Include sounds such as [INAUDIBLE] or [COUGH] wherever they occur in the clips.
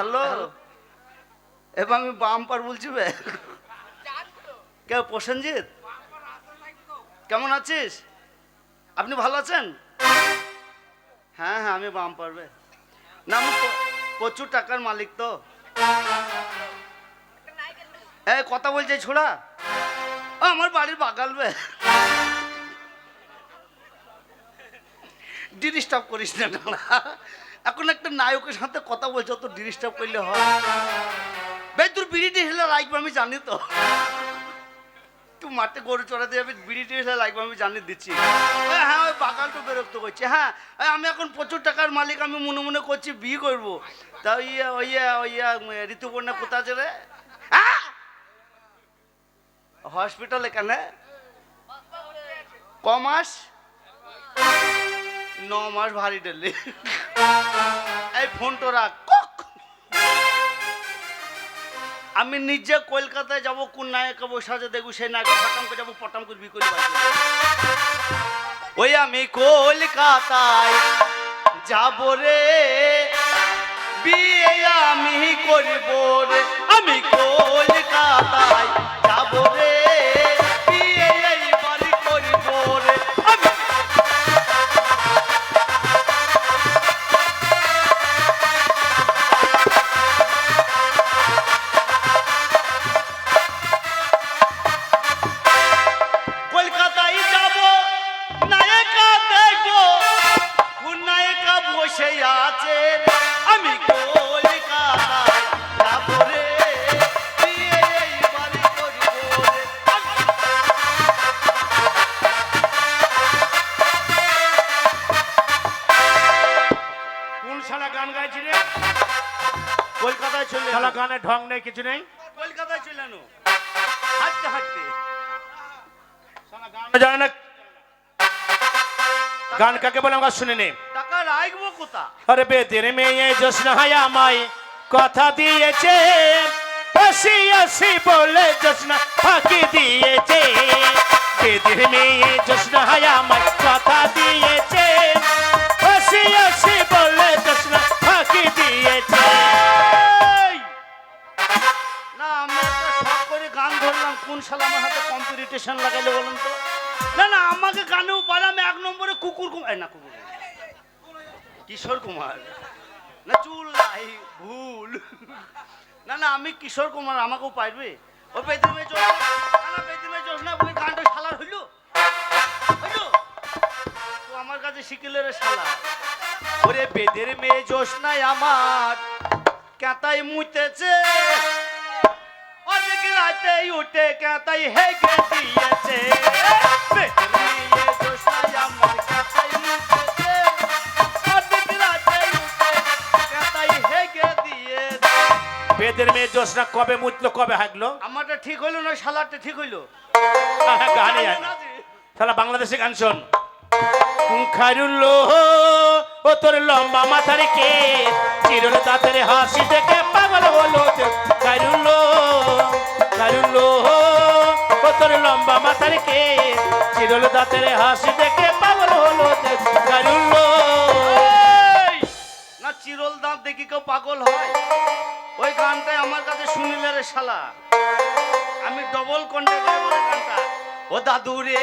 Hello. এবার আমি bumper বলছি বে। কে প্রসেনজিৎ? কেমন আছিস? আপনি ভালো আছেন? হ্যাঁ হ্যাঁ আমি বাম পারবে না আমি প্রচুর টাকার মালিক তো। এ কথা বলছে ছোড়া। আমার বাড়ির বাগাল বে। ডিস্টার্ব করিস না না। এখন একটা নায়কের সাথে কথা বলছো তো ডিস্টার্ব করলে হয়। বে তোর বিড়িটি হেলে লাগবে, আমি জানি তো। তুই মাঠে গরু চড়াতে যাবি বিড়িটি হেলে রাখব আমি জানি দিচ্ছি। হ্যাঁ ওই বাগালটা বিরক্ত করছে। হ্যাঁ আমি এখন প্রচুর টাকার মালিক, আমি মনে মনে করছি বিয়ে করব। তা ইয়া ওইয়া ওইয়া ঋতুপর্ণা কোথা আছে রে? হসপিটালে কেন? ক মাস? ন মাস ভারী ডেলি। এই ফোনটা রাখ। আমি নিজে কলকাতায় যাব, কোন নায়কে বসে আছে দেখব, সেই নায়কে ফটাম করে যাব, পটাম করে বিকলি ওই আমি কলকাতায় যাব রে, বিয়ে আমি করব রে। আমি কলকাতায় যাব রে। শালা গান গাইছি রে? কলকাতায় চলে শালা গানে ঢং নেই কিছু নেই? কলকাতায় চলে এলো। হাঁটতে হাঁটতে। শালা গান জানে না। গান কাকে বলে আমরা শুনে নে টাকা রাখব কোথা? আরে বেদের মেয়ে জোসনা আমায় কথা দিয়েছে। আসি আসি বলে জোসনা ফাঁকি দিয়েছে। বেদের মেয়ে জোসনা আমায় কথা দিয়েছে। আসি আসি বলে জোসনা ফাঁকি দিয়েছে। না আমি একটা শখ করে গান ধরলাম। কোন সাল আমার হাতে কম্পিটিশন লাগাইলে বলুন তো? না না আমাকে গানেও পারে আমি এক নম্বরে কুকুর না কুকুর। কিশোর কুমার। না, চুল নাই, ভুল। না না, আমি কিশোর কুমার, আমাকেও পারবে ও বেদিমে চোখ না বেদিমে চোখ না ওই গানটা শালার হইল। হইল? তো আমার কাছে শিখিলে রে শালা। ওরে বেদের মেয়ে জোসনাই আমার কেতাই মুতেছে অনেক রাতে উঠে কেতাই হেগে দিয়েছে। পেটের মেয়ে জোসনাই আমার। বেদের মেয়ে জোসনা কবে মুতলো কবে হাগলো? আমারটা ঠিক হইল না শালারটা ঠিক হইল? গানে জানো শালা বাংলাদেশে গান শোন। খারুল্লো ও তোর লম্বা মাথার কে চিরল দাঁতের হাসি দেখে পাগল হলো খারুল্লো খারুল্লো ও তোর লম্বা মাথার কে চিরল দাঁতের হাসি দেখে পাগল হলো খারুল্লো না চিরল দাঁত দেখি কেউ পাগল হয়। ওই গানটাই আমার কাছে শুনিলে রে শালা। আমি ডবল কণ্ঠে গাইব রে গানটা। ও দাদু রে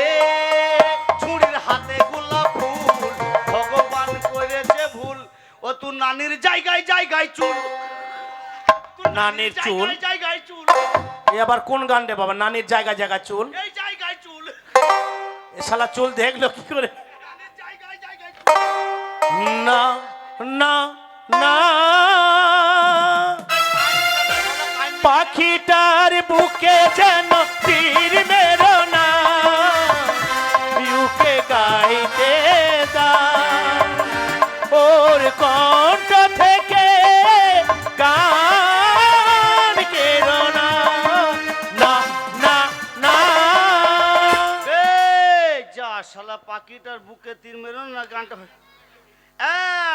ছুরির হাতে গোলাপ ফুল ভগবান করেছে ভুল। ও তুই নানির জায়গায় জায়গায় চুল। নানির চুল? জায়গায় চুল। এ আবার কোন গান রে বাবা? নানির জায়গায় জায়গায় চুল? এই জায়গায় চুল। এ শালা চুল দেখল কি করে? না না না। বুকে যেন তীর মেরো না ইউকে গাইতে ওর কণ্ঠ থেকে গান কেরো না। না না না। যা শালা পাখিটার বুকে তীর মেরো না, গানটা।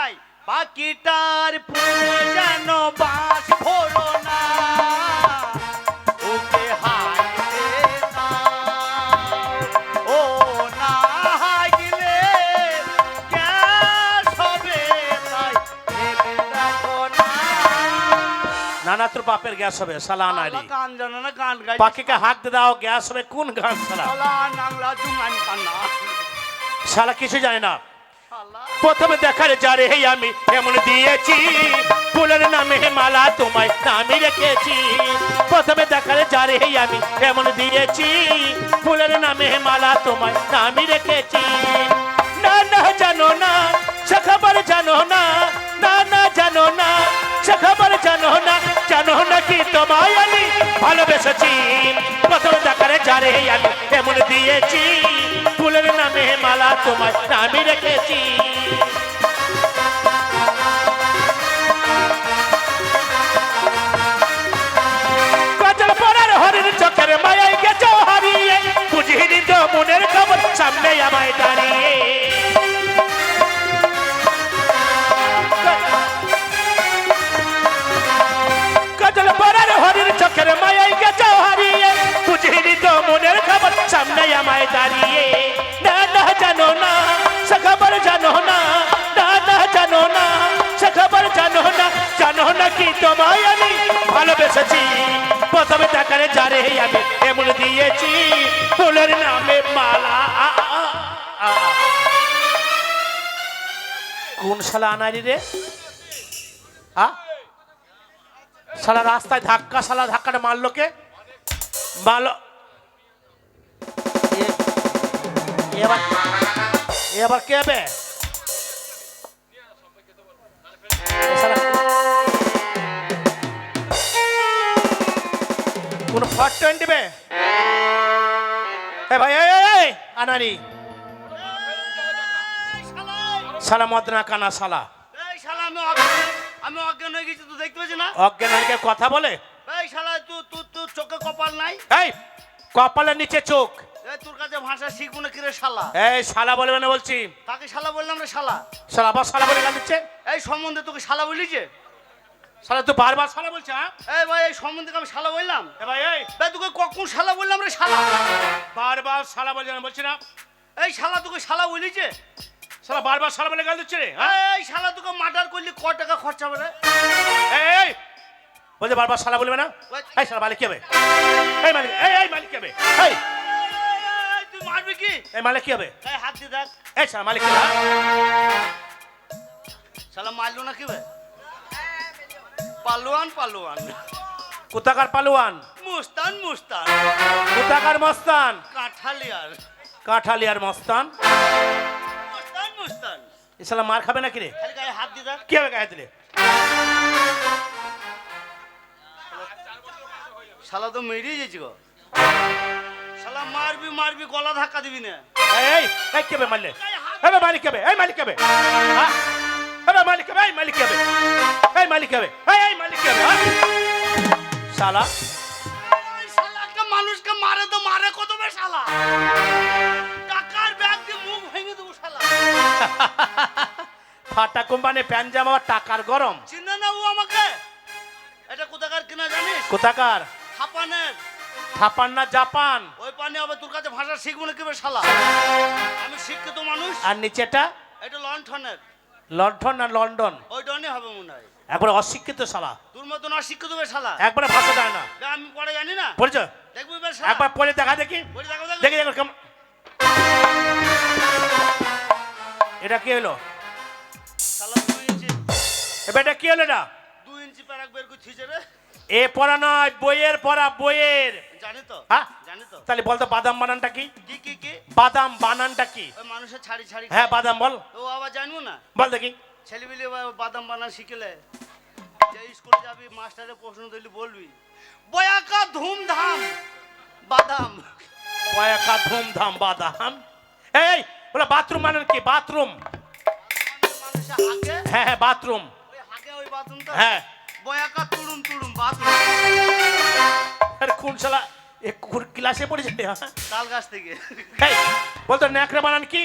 এই, পাখিটার ফুল যেন বাস তোর বাপের গ্যাস হবে আনারি শালা গান জানে না গান গাই পাখিকে দিয়ে দাও গ্যাস হবে কোন গান শালা নাংলা জুঙ্গানি কান্না। শালা কিছু জানে না। প্রথমে দেখার যারে হে আমি এমন দিয়েছি। ফুলের নামে মালা তোমায় নামে রেখেছি। প্রথমে দেখার যারে হে আমি এমন দিয়েছি। ফুলের নামে মালা তোমায় নামে রেখেছি। না না জানো না সে খবর জানো না। না না জানো না সে খবর জানো না। জানো না কি তোমায় আমি ভালোবেসেছি? প্রথমে দেখার যারে আমি এমন দিয়েছি। ফুলের নামে মালা তোমায় নামে রেখেছি। চোখের গেছো হারিয়ে, বুঝিনি তো মনের খবর সামনে আমায় দাঁড়িয়ে। সামনে আমায় দাঁড়িয়ে। না না জানো না, সে খবর জানো না না জানো না, সে খবর জানো না জানো না কি তোমায় আমি ভালোবেসেছি। প্রথমে দেখারে যারে আমি এমন দিয়েছি, ফুলের নামে মালা। কোন শালা আনারি রে? শালা রাস্তায় ধাক্কা, শালা ধাক্কাটা মারলো কে? মারলো। এবার এবার কে হবে? কোন ফট টোয়েন্টি বে এ ভাই এই আনারি। শালা মদনা কানা শালা আমি অজ্ঞান হয়ে গেছি। তুই দেখতে পাচ্ছিস না? অজ্ঞান হয়ে কথা বলে। এই শালা তুই তুই তুই চোখে কপাল নাই? এই কপালের নিচে চোখ। এই তোর কাছে ভাষা শিখব না কিরে শালা? এই শালা বলবে না বলছি। তাকে শালা বললাম রে শালা? শালা আবার শালা বলে গান দিচ্ছে? এই সম্বন্ধে তোকে শালা বলিছে শালা তুই বারবার শালা বলছে হ্যাঁ? এই ভাই এই সম্বন্ধে আমি শালা বললাম? এ ভাই এই। ভাই তোকে কখন শালা বললাম রে শালা? বারবার শালা বলছে না বলছি না। এই শালা তোকে শালা বলিছে শালা বারবার শালা বলে গাল দিচ্ছে রে হ্যাঁ? এই শালা তোকে মার্ডার করলি ক টাকা খরচা হবে রে? এই, বলছে বারবার শালা বলবে না? এই শালা মালিক কে হবে? এই মালিক এই এই মালিক কে হবে? এই। মারবি কি এই মালিক কি হবে? এই হাত দিয়ে দেখ। এই শালা মালিক কে শালা মারলো না কি ভাই পালোয়ান পালোয়ান। কোথাকার পালুয়ান? মুস্তান মুস্তান। কোথাকার মস্তান? কাঁঠালিয়ার। কাঠালিয়ার মস্তান। মুস্তান মুস্তান। এই শালা মার খাবে নাকি রে? খালি গায়ে হাত দিয়ে দেখ। কি হবে গায়ে দিলে? শালা তো মেরিয়ে যাচ্ছি গো। শালা মারবি মারবি গলা ধাক্কা দিবি না। এই এই এই কে হবে মারলে? এই মালিক কে হবে এই মালিক কে হবে হ্যাঁ? মালিক কে হবে এই মালিক কে হবে এই মালিক কে হবে এই এই মালিক কে হবে হ্যাঁ? শালা। এই শালা একটা মানুষকে মারে তো মারে কত বে শালা? টাকার ব্যাগ দিয়ে মুখ ভেঙে দেবো শালা। [LAUGHS] ফাটা কোম্পানি প্যান জামা টাকার গরম। চিনে না ও আমাকে? এটা কোথাকার কিনা জানিস? কোথাকার? হাপানের থাপান না জাপান। পানি আবার তোর কাছে ভাষা শিখব না কীভাবে শালা? আমি শিক্ষিত মানুষ। আর নিচেটা এটা লন্ঠনের লন্ডন না লন্ডন ওই ডনে হবে মনে হয়। একবার অশিক্ষিত শালা। তোর মতন অশিক্ষিত হবে শালা? একবারে ভাষা যায় না। আমি পড়ে জানি না। পড়ছ? দেখবি এবার একবার পড়ে দেখা দেখি। দেখো দেখো কেমন এটা কি হলো? শালা দুই ইঞ্চি। এবার এটা কি হলো এটা? দুই ইঞ্চি প্যারাক বের করে থিয়েছে রে। এ পড়া নয় বইয়ের পড়া বইয়ের। জানি তো হ্যাঁ? জানি তো তাহলে বলতো বাদাম বানানটা কি? কি কি কি? বাদাম বানানটা কি? ওই মানুষের ছাড়ি ছাড়ি হ্যাঁ বাদাম বল। ও আবার জানব না? বল দেখি। ছেলেবিলি বাদাম বানান শিখলে যে স্কুলে যাবি মাস্টারের প্রশ্ন দিলি বলবি বয়াকা ধুমধাম বাদাম। কয়েকা ধুমধাম বাদাম? এই বলে বাথরুম বানান কি? বাথরুম। হ্যাঁ হ্যাঁ বাথরুম। হ্যাঁ। বয়াকা তুড়ুম তুড়ুম বাথরুম। আরে কোন শালা এ কুকুর ক্লাসে পড়েছে? হ্যাঁ? তাল গাছ থেকে। বলতো ন্যাকড়া বানান কি?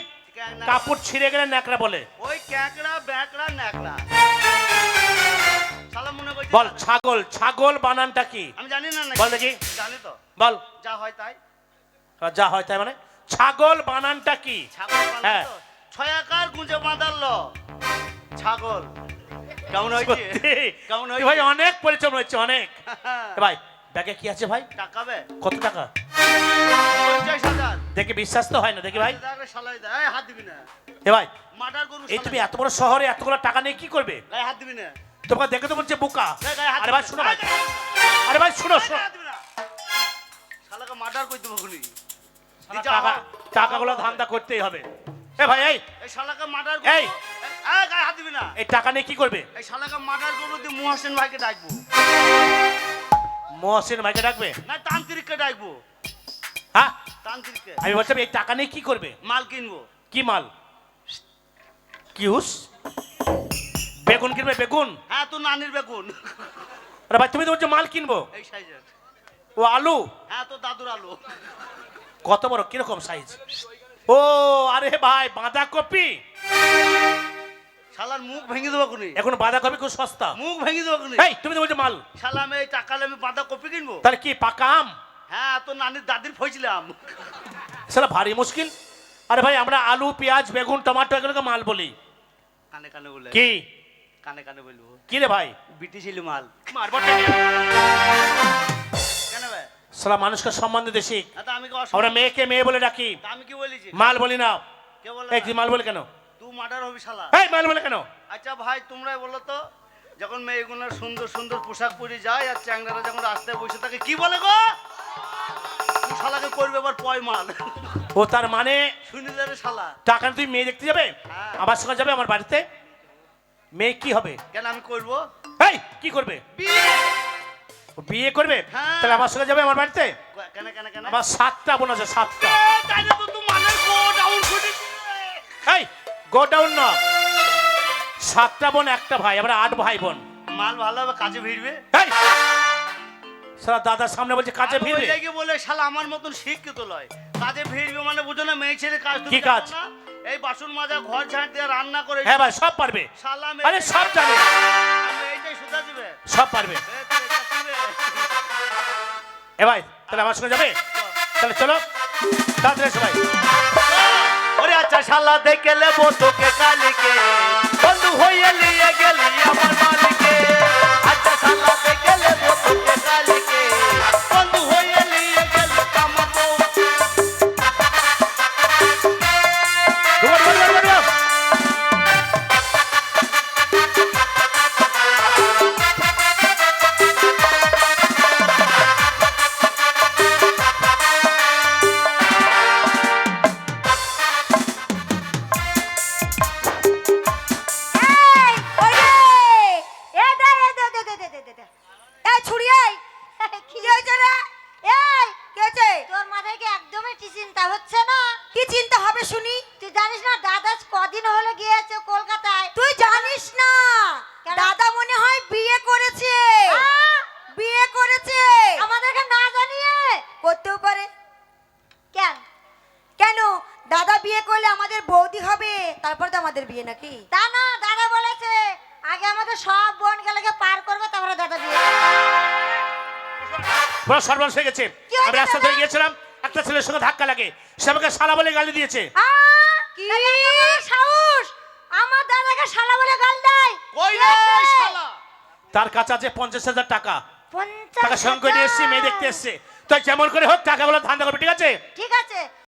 কাপড় ছিঁড়ে গেলে ন্যাকড়া বলে। ওই ক্যাকড়া ব্যাকড়া ন্যাকড়া। মনে বল ছাগল ছাগল বানানটা কি? আমি জানি না বল দেখি। জানি তো। বল। যা হয় তাই। যা হয় তাই মানে? ছাগল বানানটা কি? হ্যাঁ। তো। ছয় আকার গুঁজে বাঁধাল ছাগল। কেমন হয়েছে? কেমন হয়েছে? ভাই অনেক পরিশ্রম হচ্ছে অনেক। ভাই ব্যাগে কি আছে ভাই? টাকা বে। কত টাকা? পঞ্চাশ হাজার। দেখে বিশ্বাস তো হয় না দেখি ভাই। দেখে শালাই হাত দিবি না। এ ভাই মার্ডার করু এই তুমি এত বড় শহরে এতগুলো টাকা নিয়ে কি করবে? গায়ে হাত দিবি না। তোমাকে দেখে তো বলছে বোকা। আরে ভাই। শুনো ভাই। আরে ভাই শুনো শুনো। শালাকে মার্ডার করে দেবো খুনি টাকা টাকাগুলো ধান্দা করতেই হবে। এ ভাই এই। এই শালাকে মার্ডার এই। এই গায়ে হাত দিবি না। এই টাকা নিয়ে কি করবে? এই শালাকে মার্ডার করব তুই মুহাসেন ভাইকে ডাকবো। মহসিন ভাইকে ডাকবে? না তান্ত্রিককে ডাকবো। হ্যাঁ? তান্ত্রিককে। আমি বলছিলাম এই টাকা নিয়ে কি করবে? মাল কিনবো। কি মাল? কি হুস বেগুন কিনবে বেগুন? হ্যাঁ তোর নানির বেগুন। আরে ভাই তুমি তো বলছো মাল কিনবো। এই সাইজের। ও আলু? হ্যাঁ তোর দাদুর আলু। কত বড় কীরকম সাইজ ও আরে ভাই বাঁধাকপি? শালার মুখ ভেঙে দেবো খুনি। এখন বাঁধাকপি খুব সস্তা। মুখ ভেঙে দেবো এই তুমি তো বলছো মাল। শালা আমি এই টাকা আমি বাঁধা কপি কিনবো? তাহলে কি পাকা আম? হ্যাঁ তোর নানির দাদির ফইছিলাম সেটা ভারী মুশকিল। আরে ভাই আমরা আলু পেঁয়াজ বেগুন টমাটো এগুলোকে মাল বলি। কানে কানে বলে। কি? কানে কানে বলব। কি রে ভাই? বিটি ছিলি মাল। মারবো কেন ভাই? সালা মানুষকে সম্মান দিতে শিখ। তা আমরা মেয়েকে মেয়ে বলে ডাকি। তা আমি কি বলেছি? মাল বলি না। কে বলে এই মাল বলে কেন? তুই মার্ডার হবি শালা। এই মাল কেন? আচ্ছা ভাই তোমরাই বলো তো যখন মেয়েগুলোর সুন্দর সুন্দর পোশাক পরে যায় আর চ্যাংড়ারা যখন রাস্তায় বসে থাকে কি বলে গো? শালাকে করবে আবার পয় মাল। ও তার মানে শুনি রে শালা। টাকা তুই মেয়ে দেখতে যাবে? হ্যাঁ। আমার সঙ্গে যাবে আমার বাড়িতে? মেয়ে কি হবে? কেন আমি করব? এই কি করবে? বিয়ে। বিয়ে করবে? হ্যাঁ। তাহলে আমার সঙ্গে যাবে আমার বাড়িতে? কেন কেন কেন? আমার সাতটা বোন আছে সাতটা। গো ডাউন না সাতটা বোন একটা ভাই আমরা আট ভাই বোন। মাল ভালো হবে কাজে ভিড়বে। সারা দাদার সামনে বলছে কাজে ভিড়বে? ওইটাকে বলে শালা আমার মতন শিক্ষিত লয়। কাজে ভিড়বে মানে বুঝো না মেয়ে ছেলে কাজ কি কাজ? এই বাসন মাজা ঘর ঝাঁট দিয়ে রান্না করে হ্যাঁ ভাই সব পারবে। শালা আরে সব জানে। এইটাই দিবে। সব পারবে। এ, ভাই তাহলে আমার সঙ্গে যাবে? তাহলে চলো। তাড়াতাড়ি এসো ভাই। ওরে আচ্ছা শালা দেখলে তোকে কালিকে। বন্ধু হইয়া লিয়ে গেলি আমার মালিকে। আচ্ছা শালা দেখলে তোকে কালিকে। বন্ধু দে, দে, দে, দে, দে, দে, দে। এই, ছুরি এই! কি হয়েছে রে? এই, কি তোর মাথায় কি একদমই চিন্তা হচ্ছে না? কি চিন্তা হবে শুনি? তুই জানিস না দাদা কদিন হলো গিয়েছে কলকাতায়? তুই জানিস না দাদা মনে হয় বিয়ে করেছে। বিয়ে করেছে। আমাদেরকে না জানিয়ে? করতেও পারে। কেন? কেন? দাদা বিয়ে করলে আমাদের বৌদি হবে তারপর তো আমাদের বিয়ে নাকি? তা না দাদা বলেছে আগে আমাদের সব বোন গেলেকে পার করবে তারপরে দাদা বিয়ে। পুরো সর্বনাশ হয়ে গেছে। আমি রাস্তা ধরে গিয়েছিলাম একটা ছেলের সঙ্গে ধাক্কা লাগে। সে আমাকে শালা বলে গালি দিয়েছে। কি? বড় সাহস। আমার দাদাকে শালা বলে গাল দেয়। কই রে শালা? তার কাছে আছে পঞ্চাশ হাজার টাকা। টাকা সঙ্গে নিয়ে এসছি মেয়ে দেখতে। এসছে। তো যেমন করে হোক টাকাগুলো ধান্দা করবে ঠিক আছে? ঠিক আছে।